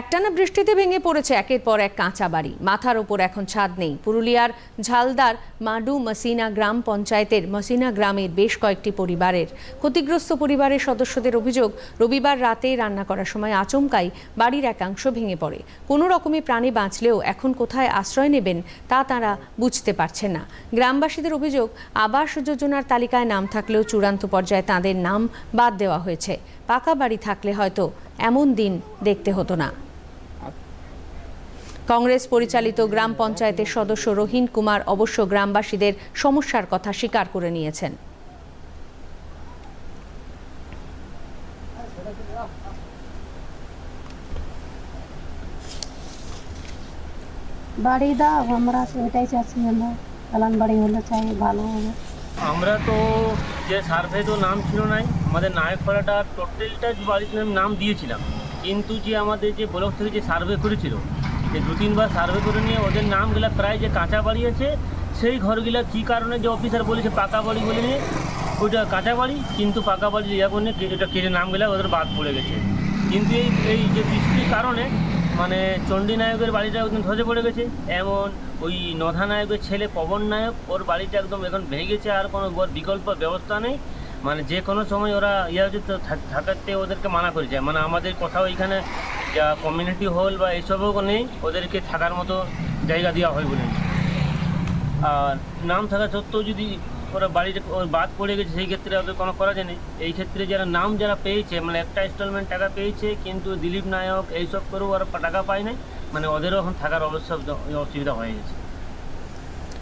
একটানা বৃষ্টিতে ভেঙে পড়েছে একের পর এক কাঁচা বাড়ি। মাথার ওপর এখন ছাদ নেই। পুরুলিয়ার ঝালদার মাডু মসিনা গ্রাম পঞ্চায়েতের মসিনা গ্রামের বেশ কয়েকটি পরিবারের। ক্ষতিগ্রস্ত পরিবারের সদস্যদের অভিযোগ, রবিবার রাতে রান্না করার সময় আচমকাই বাড়ির একাংশ ভেঙে পড়ে। কোনো রকমে প্রাণে বাঁচলেও এখন কোথায় আশ্রয় নেবেন তা তারা বুঝতে পারছেন না। গ্রামবাসীদের অভিযোগ, আবাস যোজনার তালিকায় নাম থাকলেও চূড়ান্ত পর্যায়ে তাদের নাম বাদ দেওয়া হয়েছে। পাকা বাড়ি থাকলে হয়তো এমন দিন দেখতে হতো না। কংগ্রেস পরিচালিত গ্রাম পঞ্চায়েতের সদস্য রহিন কুমার অবশ্য গ্রামবাসীদের সমস্যার কথা স্বীকার করে নিয়েছেন। বাড়ি দাও আমরা সেটাই চাচ্ছি আমরা চালান বাড়ি হলে চাই ভালো হবে। আমরা তো যে সার্ভে তো নাম ছিল নাই আমাদের নায়কপাড়াটা টোটালটা বাড়ির নাম নাম দিয়েছিলাম। কিন্তু যে আমাদের যে ব্লক থেকে যে সার্ভে করেছিল যে দু তিনবার সার্ভে করে নিয়ে ওদের নামগুলা প্রায় যে কাঁচা বাড়ি আছে, সেই ঘরগুলা কী কারণে যে অফিসার বলেছে পাকা বাড়ি বলে নিয়ে, ওইটা কাঁচা বাড়ি, কিন্তু পাকা বাড়ি ইয়া করে এটা কেটে নামগুলা ওদের বাদ পড়ে গেছে। কিন্তু এই এই যে বৃষ্টির কারণে মানে চণ্ডী নায়কের বাড়িটা একদম ধসে পড়ে গেছে, এমন ওই নধা নায়কের ছেলে পবন নায়ক, ওর বাড়িটা একদম এখন ভেঙে গেছে, আর কোনো বিকল্প ব্যবস্থা নেই। মানে যে কোনো সময় ওরা ইয়া হচ্ছে থাকাতে ওদেরকে মানা করেছে। মানে আমাদের কোথাও এখানে যা কমিউনিটি হল বা এইসবও নেই, ওদেরকে থাকার মতো জায়গা দেওয়া হয় বলে আর নাম থাকা সত্ত্বেও যদি ওরা বাড়িতে বাদ পড়ে গেছে, সেই ক্ষেত্রে ওদের কোনো করা যায়নি এই ক্ষেত্রে যারা নাম যারা পেয়েছে মানে একটা ইনস্টলমেন্ট টাকা পেয়েছে, কিন্তু দিলীপ নায়ক এইসব করেও ওরা টাকা পায় নাই মানে ওদেরও এখন থাকার অবস্থা অসুবিধা হয়ে গেছে।